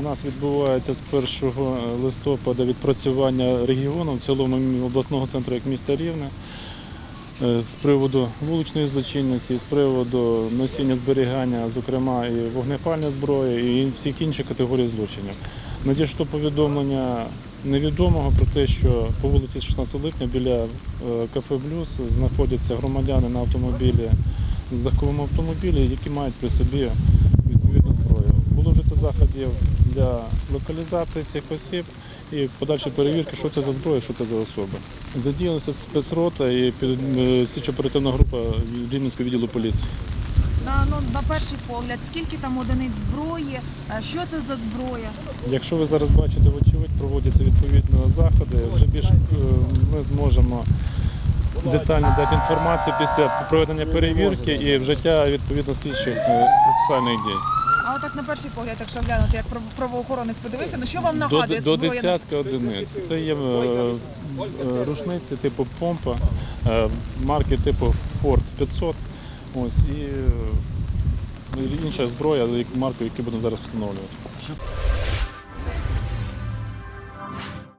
У нас відбувається з 1 листопада відпрацювання регіону, в цілому обласного центру як міста Рівне, е, з приводу вуличної злочинності, з приводу носіння зберігання, зокрема і вогнепальної зброї, і всіх інших категорій злочинів. Надійшло повідомлення невідомого про те, що по вулиці 16 липня біля е, кафе Блюз знаходяться громадяни на автомобілі, легковому автомобілі, які мають при собі заходів для локалізації цих осіб і подальшої перевірки, що це за зброя, що це за особи. Задіялися спецрота і е, слідчо-оперативна група Рівненського відділу поліції. На, ну, на перший погляд, скільки там одиниць зброї, е, що це за зброя? Якщо ви зараз бачите, вочевидь, проводяться відповідно заходи, вже більш е, ми зможемо детально дати інформацію після проведення перевірки і вжиття відповідно слідчих е, процесуальних дій. А отак на перший погляд, якщо глянути, як правоохоронець подивився, на що вам До, нагадує до зброя? десятка одиниць. Це є е, е, рушниці типу помпа, е, марки типу Ford 500. Ось і е, інша зброя, марку, яку будемо зараз встановлювати.